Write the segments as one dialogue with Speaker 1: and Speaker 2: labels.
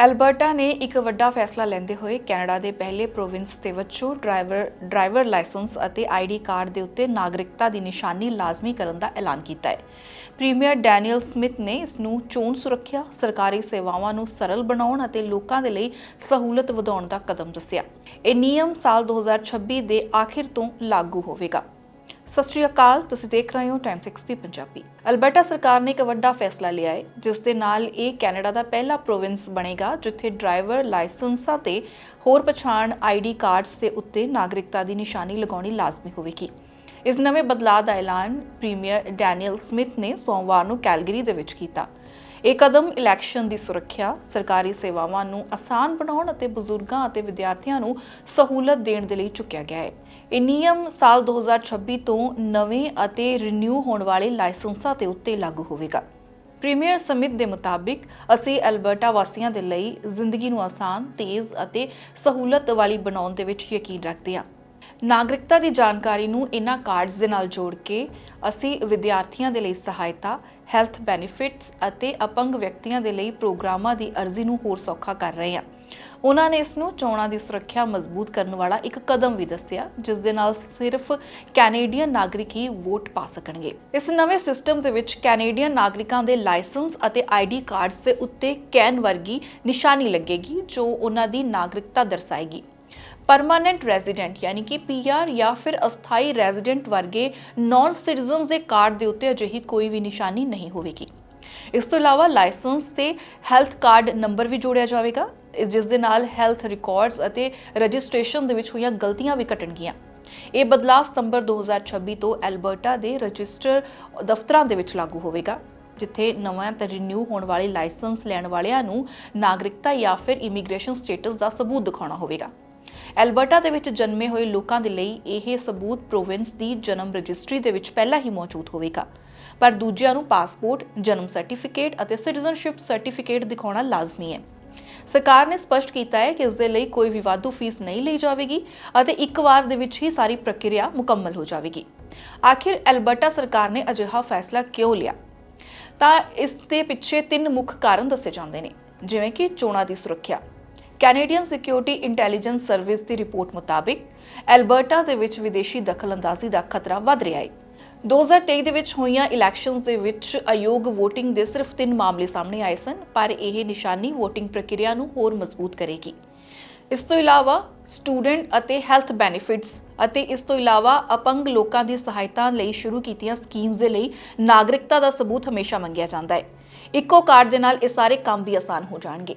Speaker 1: Alberta ਨੇ ਇੱਕ ਵੱਡਾ ਫੈਸਲਾ ਲੈਂਦੇ ਹੋਏ ਕੈਨੇਡਾ ਦੇ ਪਹਿਲੇ ਪ੍ਰੋਵਿੰਸ ਦੇ ਵਿੱਚੋਂ ਡਰਾਈਵਰ ਡਰਾਈਵਰ ਲਾਇਸੈਂਸ ਅਤੇ ਆਈਡੀ ਕਾਰਡ ਦੇ ਉੱਤੇ ਨਾਗਰਿਕਤਾ ਦੀ ਨਿਸ਼ਾਨੀ ਲਾਜ਼ਮੀ ਕਰਨ ਦਾ ਐਲਾਨ ਕੀਤਾ ਹੈ। ਪ੍ਰੀਮੀਅਰ ਡੈਨੀਅਲ ਸਮਿਥ ਨੇ ਇਸ ਨੂੰ ਚੋਣ ਸੁਰੱਖਿਆ, ਸਰਕਾਰੀ ਸੇਵਾਵਾਂ ਨੂੰ ਸਰਲ ਬਣਾਉਣ ਅਤੇ ਲੋਕਾਂ ਦੇ ਲਈ ਸਹੂਲਤ ਵਧਾਉਣ ਦਾ ਕਦਮ ਦੱਸਿਆ। ਇਹ ਨਿਯਮ ਸਾਲ 2026 ਦੇ ਆਖਿਰ ਤੋਂ ਲਾਗੂ ਹੋਵੇਗਾ। ਸਤਿ ਸ਼੍ਰੀ ਅਕਾਲ, ਤੁਸੀਂ ਦੇਖ ਰਹੇ ਹੋ ਟਾਈਮ 6 ਪੰਜਾਬੀ। ਅਲਬਰਟਾ ਸਰਕਾਰ ਨੇ ਇੱਕ ਵੱਡਾ ਫੈਸਲਾ ਲਿਆ ਹੈ ਜਿਸ ਦੇ ਨਾਲ ਇਹ ਕੈਨੇਡਾ ਦਾ ਪਹਿਲਾ ਪ੍ਰੋਵਿੰਸ ਬਣੇਗਾ, ਜਿੱਥੇ ਡਰਾਈਵਰ ਲਾਇਸੈਂਸਾਂ ਤੇ ਹੋਰ ਪਛਾਣ ਆਈਡੀ ਕਾਰਡਸ ਦੇ ਉੱਤੇ ਨਾਗਰਿਕਤਾ ਦੀ ਨਿਸ਼ਾਨੀ ਲਗਾਉਣੀ ਲਾਜ਼ਮੀ ਹੋਵੇਗੀ। ਇਸ ਨਵੇਂ ਬਦਲਾਅ ਦਾ ਐਲਾਨ ਪ੍ਰੀਮੀਅਰ ਡੈਨੀਅਲ ਸਮਿਥ ਨੇ ਸੋਮਵਾਰ ਨੂੰ ਕੈਲਗਰੀ ਦੇ ਵਿੱਚ ਕੀਤਾ। ਇਹ ਕਦਮ ਇਲੈਕਸ਼ਨ ਦੀ ਸੁਰੱਖਿਆ ਸਰਕਾਰੀ ਸੇਵਾਵਾਂ ਨੂੰ ਆਸਾਨ ਬਣਾਉਣ ਅਤੇ ਬਜ਼ੁਰਗਾਂ ਅਤੇ ਵਿਦਿਆਰਥੀਆਂ ਨੂੰ ਸਹੂਲਤ ਦੇਣ ਦੇ ਲਈ ਚੁੱਕਿਆ ਗਿਆ ਹੈ। ਇਹ ਨਿਯਮ ਸਾਲ 2026 ਤੋਂ ਨਵੇਂ ਅਤੇ ਰੀਨਿਊ ਹੋਣ ਵਾਲੇ ਲਾਇਸੈਂਸਾਂ ਦੇ ਉੱਤੇ ਲਾਗੂ ਹੋਵੇਗਾ। ਪ੍ਰੀਮੀਅਰ ਸਮਿਤ ਦੇ ਮੁਤਾਬਿਕ ਅਸੀਂ ਅਲਬਰਟਾ ਵਾਸੀਆਂ ਦੇ ਲਈ ਜ਼ਿੰਦਗੀ ਨੂੰ ਆਸਾਨ, ਤੇਜ਼ ਅਤੇ ਸਹੂਲਤ ਵਾਲੀ ਬਣਾਉਣ ਦੇ ਵਿੱਚ ਯਕੀਨ ਰੱਖਦੇ ਹਾਂ। ਨਾਗਰਿਕਤਾ ਦੀ ਜਾਣਕਾਰੀ ਨੂੰ ਇਹਨਾਂ ਕਾਰਡਸ ਦੇ ਨਾਲ ਜੋੜ ਕੇ ਅਸੀਂ ਵਿਦਿਆਰਥੀਆਂ ਦੇ ਲਈ ਸਹਾਇਤਾ, ਹੈਲਥ ਬੈਨੀਫਿਟਸ ਅਤੇ ਅਪੰਗ ਵਿਅਕਤੀਆਂ ਦੇ ਲਈ ਪ੍ਰੋਗਰਾਮਾਂ ਦੀ ਅਰਜ਼ੀ ਨੂੰ ਹੋਰ ਸੌਖਾ ਕਰ ਰਹੇ ਹਾਂ। ਉਹਨਾਂ ਨੇ ਇਸ ਨੂੰ ਚੋਣਾਂ ਦੀ ਸੁਰੱਖਿਆ ਮਜ਼ਬੂਤ ਕਰਨ ਵਾਲਾ ਇੱਕ ਕਦਮ ਵੀ ਦੱਸਿਆ, ਜਿਸ ਦੇ ਨਾਲ ਸਿਰਫ ਕੈਨੇਡੀਅਨ ਨਾਗਰਿਕ ਹੀ ਵੋਟ ਪਾ ਸਕਣਗੇ। ਇਸ ਨਵੇਂ ਸਿਸਟਮ ਦੇ ਵਿੱਚ ਕੈਨੇਡੀਅਨ ਨਾਗਰਿਕਾਂ ਦੇ ਲਾਇਸੈਂਸ ਅਤੇ ਆਈਡੀ ਕਾਰਡਸ ਦੇ ਉੱਤੇ ਕੈਨ ਵਰਗੀ ਨਿਸ਼ਾਨੀ ਲੱਗੇਗੀ, ਜੋ ਉਹਨਾਂ ਦੀ ਨਾਗਰਿਕਤਾ ਦਰਸਾਏਗੀ। ਪਰਮਾਨੈਂਟ ਰੈਜ਼ੀਡੈਂਟ ਯਾਨੀ ਕਿ ਪੀਆਰ ਜਾਂ ਫਿਰ ਅਸਥਾਈ ਰੈਜ਼ੀਡੈਂਟ ਵਰਗੇ ਨਾਨ ਸਿਟੀਜ਼ਨਸ ਦੇ ਕਾਰਡ ਦੇ ਉੱਤੇ ਅਜਿਹੀ ਕੋਈ ਵੀ ਨਿਸ਼ਾਨੀ ਨਹੀਂ ਹੋਵੇਗੀ। ਇਸ ਤੋਂ ਇਲਾਵਾ ਲਾਇਸੈਂਸ ਤੇ ਹੈਲਥ ਕਾਰਡ ਨੰਬਰ ਵੀ ਜੋੜਿਆ ਜਾਵੇਗਾ, ਜਿਸ ਦੇ ਨਾਲ ਹੈਲਥ ਰਿਕਾਰਡਸ ਅਤੇ ਰਜਿਸਟ੍ਰੇਸ਼ਨ ਦੇ ਵਿੱਚ ਹੋਈਆਂ ਗਲਤੀਆਂ ਵੀ ਘਟਣਗੀਆਂ। ਇਹ ਬਦਲਾਅ ਸਤੰਬਰ 2026 ਤੋਂ ਐਲਬਰਟਾ ਦੇ ਰਜਿਸਟਰ ਦਫ਼ਤਰਾਂ ਦੇ ਵਿੱਚ ਲਾਗੂ ਹੋਵੇਗਾ, ਜਿੱਥੇ ਨਵਾਂ ਤੇ ਰੀਨਿਊ ਹੋਣ ਵਾਲੇ ਲਾਇਸੈਂਸ ਲੈਣ ਵਾਲਿਆਂ ਨੂੰ ਨਾਗਰਿਕਤਾ ਜਾਂ ਫਿਰ ਇਮੀਗ੍ਰੇਸ਼ਨ ਸਟੇਟਸ ਦਾ ਸਬੂਤ ਦਿਖਾਉਣਾ ਹੋਵੇਗਾ। ਐਲਬਰਟਾ ਦੇ ਵਿੱਚ ਜਨਮੇ ਹੋਏ ਲੋਕਾਂ ਦੇ ਲਈ ਇਹ ਸਬੂਤ ਪ੍ਰੋਵਿੰਸ ਦੀ ਜਨਮ ਰਜਿਸਟਰੀ ਦੇ ਵਿੱਚ ਪਹਿਲਾਂ ਹੀ ਮੌਜੂਦ ਹੋਵੇਗਾ। ਪਰ ਦੂਜਿਆਂ ਨੂੰ ਪਾਸਪੋਰਟ, ਜਨਮ ਸਰਟੀਫਿਕੇਟ ਅਤੇ ਸਿਟੀਜ਼ਨਸ਼ਿਪ ਸਰਟੀਫਿਕੇਟ ਦਿਖਾਉਣਾ ਲਾਜ਼ਮੀ ਹੈ। ਸਰਕਾਰ ਨੇ ਸਪਸ਼ਟ ਕੀਤਾ ਹੈ ਕਿ ਇਸ ਦੇ ਲਈ ਕੋਈ ਵੀ ਵਾਧੂ ਫੀਸ ਨਹੀਂ ਲਈ ਜਾਵੇਗੀ ਅਤੇ ਇੱਕ ਵਾਰ ਦੇ ਵਿੱਚ ਹੀ ਸਾਰੀ ਪ੍ਰਕਿਰਿਆ ਮੁਕੰਮਲ ਹੋ ਜਾਵੇਗੀ। ਆਖਿਰ ਐਲਬਰਟਾ ਸਰਕਾਰ ਨੇ ਅਜਿਹਾ ਫੈਸਲਾ ਕਿਉਂ ਲਿਆ? ਤਾਂ ਇਸ ਦੇ ਪਿੱਛੇ ਤਿੰਨ ਮੁੱਖ ਕਾਰਨ ਦੱਸੇ ਜਾਂਦੇ ਨੇ, ਜਿਵੇਂ ਕਿ ਚੋਣਾਂ ਦੀ ਸੁਰੱਖਿਆ। ਕੈਨੇਡੀਅਨ ਸਿਕਿਉਰਿਟੀ ਇੰਟੈਲੀਜੈਂਸ ਸਰਵਿਸ ਦੀ ਰਿਪੋਰਟ ਮੁਤਾਬਿਕ, ਐਲਬਰਟਾ ਦੇ ਵਿੱਚ ਵਿਦੇਸ਼ੀ ਦਖਲਅੰਦਾਜ਼ੀ ਦਾ ਖਤਰਾ ਵੱਧ ਰਿਹਾ ਹੈ। 2023 ਦੇ ਵਿੱਚ ਹੋਈਆਂ ਇਲੈਕਸ਼ਨਸ ਦੇ ਵਿੱਚ ਆਯੋਗ VOTING ਦੇ ਸਿਰਫ ਤਿੰਨ ਮਾਮਲੇ ਸਾਹਮਣੇ ਆਏ ਸਨ, ਪਰ ਇਹ ਨਿਸ਼ਾਨੀ VOTING ਪ੍ਰਕਿਰਿਆ ਨੂੰ ਹੋਰ ਮਜ਼ਬੂਤ ਕਰੇਗੀ। ਇਸ ਤੋਂ ਇਲਾਵਾ ਸਟੂਡੈਂਟ ਅਤੇ ਹੈਲਥ ਬੈਨੀਫਿਟਸ ਅਤੇ ਇਸ ਤੋਂ ਇਲਾਵਾ ਅਪੰਗ ਲੋਕਾਂ ਦੀ ਸਹਾਇਤਾ ਲਈ ਸ਼ੁਰੂ ਕੀਤੀਆਂ ਸਕੀਮਸ ਦੇ ਲਈ ਨਾਗਰਿਕਤਾ ਦਾ ਸਬੂਤ ਹਮੇਸ਼ਾ ਮੰਗਿਆ ਜਾਂਦਾ ਹੈ। ਇੱਕੋ ਕਾਰਡ ਦੇ ਨਾਲ ਇਹ ਸਾਰੇ ਕੰਮ ਵੀ ਆਸਾਨ ਹੋ ਜਾਣਗੇ।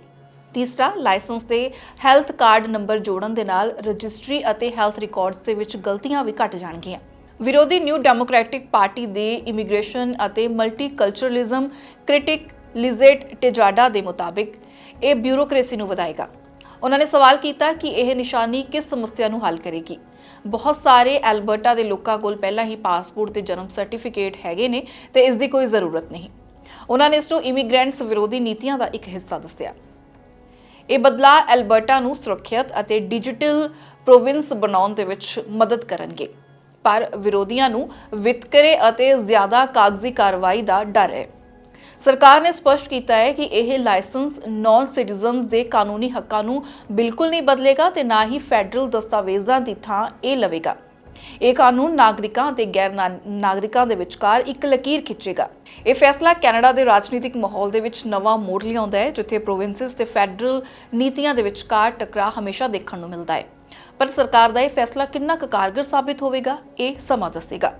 Speaker 1: ਤੀਸਰਾ ਲਾਇਸੈਂਸ ਤੇ ਹੈਲਥ ਕਾਰਡ ਨੰਬਰ ਜੋੜਨ ਦੇ ਨਾਲ ਰਜਿਸਟਰੀ ਅਤੇ ਹੈਲਥ ਰਿਕਾਰਡਸ ਦੇ ਵਿੱਚ ਗਲਤੀਆਂ ਵੀ ਘਟ ਜਾਣਗੀਆਂ। ਵਿਰੋਧੀ ਨਿਊ ਡੈਮੋਕ੍ਰੈਟਿਕ ਪਾਰਟੀ ਦੇ ਇਮੀਗ੍ਰੇਸ਼ਨ ਅਤੇ ਮਲਟੀਕਲਚਰਲਿਜ਼ਮ ਕ੍ਰਿਟਿਕ ਲਿਜ਼ੇਟ ਟੇਜਾਡਾ ਦੇ ਮੁਤਾਬਿਕ ਇਹ ਬਿਊਰੋਕ੍ਰੇਸੀ ਨੂੰ ਵਧਾਏਗਾ। ਉਹਨਾਂ ਨੇ ਸਵਾਲ ਕੀਤਾ ਕਿ ਇਹ ਨਿਸ਼ਾਨੀ ਕਿਸ ਸਮੱਸਿਆ ਨੂੰ ਹੱਲ ਕਰੇਗੀ। ਬਹੁਤ ਸਾਰੇ ਐਲਬਰਟਾ ਦੇ ਲੋਕਾਂ ਕੋਲ ਪਹਿਲਾਂ ਹੀ ਪਾਸਪੋਰਟ ਤੇ ਜਨਮ ਸਰਟੀਫਿਕੇਟ ਹੈਗੇ ਨੇ ਤੇ ਇਸ ਦੀ ਕੋਈ ਜ਼ਰੂਰਤ ਨਹੀਂ। ਉਹਨਾਂ ਨੇ ਇਸ ਨੂੰ ਇਮੀਗ੍ਰੈਂਟਸ ਵਿਰੋਧੀ ਨੀਤੀਆਂ ਦਾ ਇੱਕ ਹਿੱਸਾ ਦੱਸਿਆ। ਇਹ ਬਦਲਾਅ ਐਲਬਰਟਾ ਨੂੰ ਸੁਰੱਖਿਅਤ ਅਤੇ ਡਿਜੀਟਲ ਪ੍ਰੋਵਿੰਸ ਬਣਾਉਣ ਦੇ ਵਿੱਚ ਮਦਦ ਕਰਨਗੇ। ਪਰ ਵਿਰੋਧੀਆਂ ਨੂੰ ਵਿਤਕਰੇ ਅਤੇ ਜ਼ਿਆਦਾ ਕਾਗਜ਼ੀ ਕਾਰਵਾਈ ਦਾ ਡਰ ਹੈ। ਸਰਕਾਰ ਨੇ ਸਪਸ਼ਟ ਕੀਤਾ ਹੈ ਕਿ ਇਹ ਲਾਇਸੈਂਸ ਨਾਨ ਸਿਟੀਜ਼ਨਸ ਦੇ ਕਾਨੂੰਨੀ ਹੱਕਾਂ ਨੂੰ ਬਿਲਕੁਲ ਨਹੀਂ ਬਦਲੇਗਾ ਤੇ ਨਾ ਹੀ ਫੈਡਰਲ ਦਸਤਾਵੇਜ਼ਾਂ ਦੀ ਥਾਂ ਇਹ ਲਵੇਗਾ। ਇਹ ਕਾਨੂੰਨ ਨਾਗਰਿਕਾਂ ਅਤੇ ਗੈਰ ਨਾਗਰਿਕਾਂ ਦੇ ਵਿਚਕਾਰ ਇੱਕ ਲਕੀਰ ਖਿੱਚੇਗਾ। ਇਹ ਫੈਸਲਾ ਕੈਨੇਡਾ ਦੇ ਰਾਜਨੀਤਿਕ ਮਾਹੌਲ ਦੇ ਵਿੱਚ ਨਵਾਂ ਮੋੜ ਲਿਆਉਂਦਾ ਹੈ, ਜਿੱਥੇ ਪ੍ਰੋਵਿੰਸਸ ਤੇ ਫੈਡਰਲ ਨੀਤੀਆਂ ਦੇ ਵਿਚਕਾਰ ਟਕਰਾਅ ਹਮੇਸ਼ਾ ਦੇਖਣ ਨੂੰ ਮਿਲਦਾ ਹੈ। ਪਰ ਸਰਕਾਰ ਦਾ ਇਹ ਫੈਸਲਾ ਕਿੰਨਾ ਕੁ ਕਾਰਗਰ ਸਾਬਿਤ ਹੋਵੇਗਾ, ਇਹ ਸਮਾਂ ਦੱਸੇਗਾ।